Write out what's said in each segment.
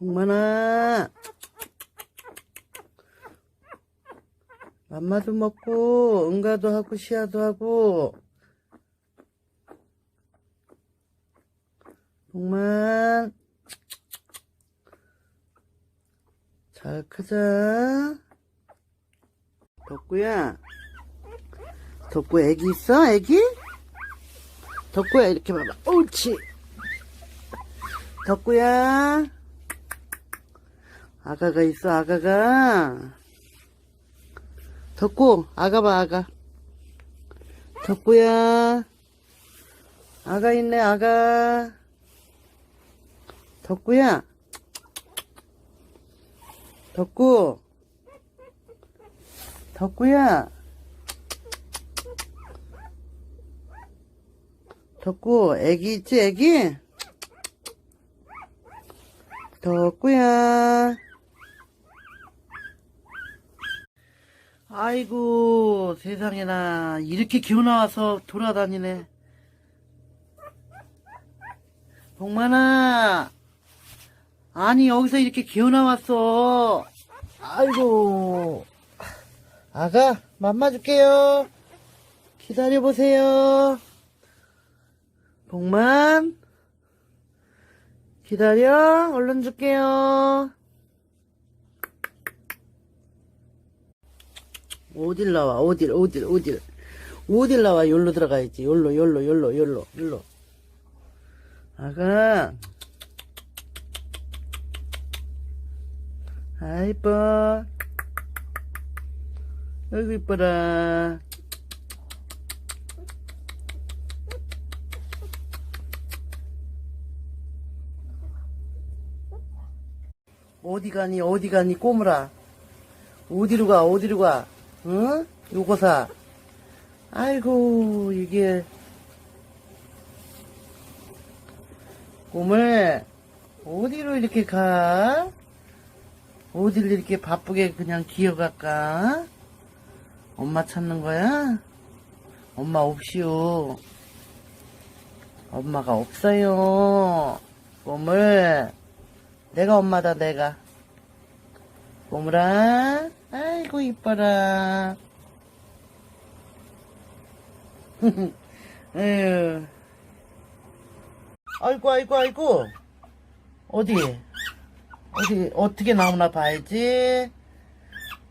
동만아. 맘마도 먹고, 응가도 하고, 시야도 하고. 동만. 잘 크자. 덕구야. 덕구 애기 있어? 애기? 덕구야, 이렇게 봐봐. 옳지. 덕구야. 아가가 있어, 아가가. 덕구, 아가 봐, 아가. 덕구야. 아가 있네, 아가. 덕구야. 덕구. 덕구야. 덕구, 애기 있지, 애기? 덕구야. 아이고, 세상에나. 이렇게 기어 나와서 돌아다니네. 동만아. 아니, 여기서 이렇게 기어 나왔어. 아이고. 아가, 맘마 줄게요. 기다려보세요. 동만. 기다려. 얼른 줄게요. 어딜 나와, 어딜, 어딜, 어딜. 어딜 나와, 여기로 들어가야지. 여기로, 여기로, 여기로, 여기로, 여기로. 아가. 아, 이뻐. 아이고, 이뻐라. 어디 가니, 어디 가니, 꼬물아. 어디로 가, 어디로 가. 응? 요거 사. 아이고, 이게. 꼬물, 어디로 이렇게 가? 어딜 이렇게 바쁘게 그냥 기어갈까? 엄마 찾는 거야? 엄마 없이요. 엄마가 없어요. 꼬물, 내가 엄마다, 내가. 꼬물아, 아이고, 이뻐라. 에휴. 아이고, 아이고, 아이고. 어디? 어디, 어떻게 나오나 봐야지.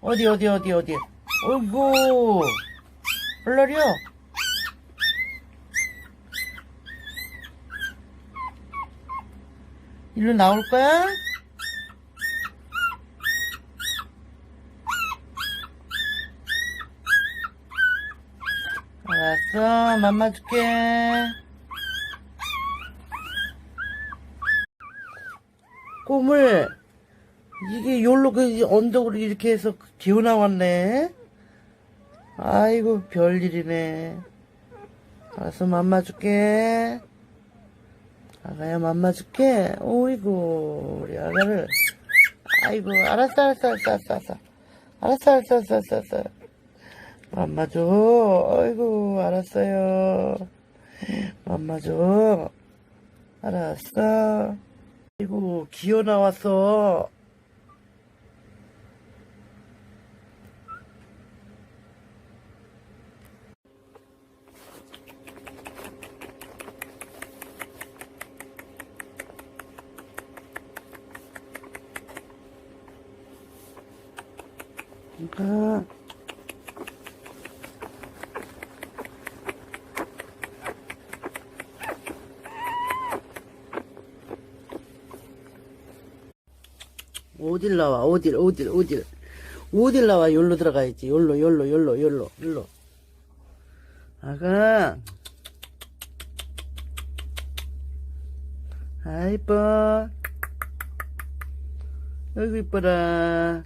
어디, 어디, 어디, 어디. 어이구. 얼러려. 일로 나올 거야? 알았어, 맘마 줄게. 꿈을, 이게 요로 그 언덕으로 이렇게 해서 기어 나왔네. 아이고, 별일이네. 알았어, 맘마 줄게. 아가야, 맘마 줄게. 오이고, 우리 아가를. 아이고, 알았어, 알았어, 알았어, 알았어. 알았어, 알았어, 알았어, 알았어, 알았어. 맘마 줘. 아이고, 알았어요. 맘마 줘. 알았어. 아이고, 기어 나왔어. 그러니까 어딜 나와? 어딜 어딜 어딜? 어딜 나와? 여기로 들어가야지. 여기로 여기로 여기로 여기로 여기로. 아가. 아 이뻐. 아이고 이뻐라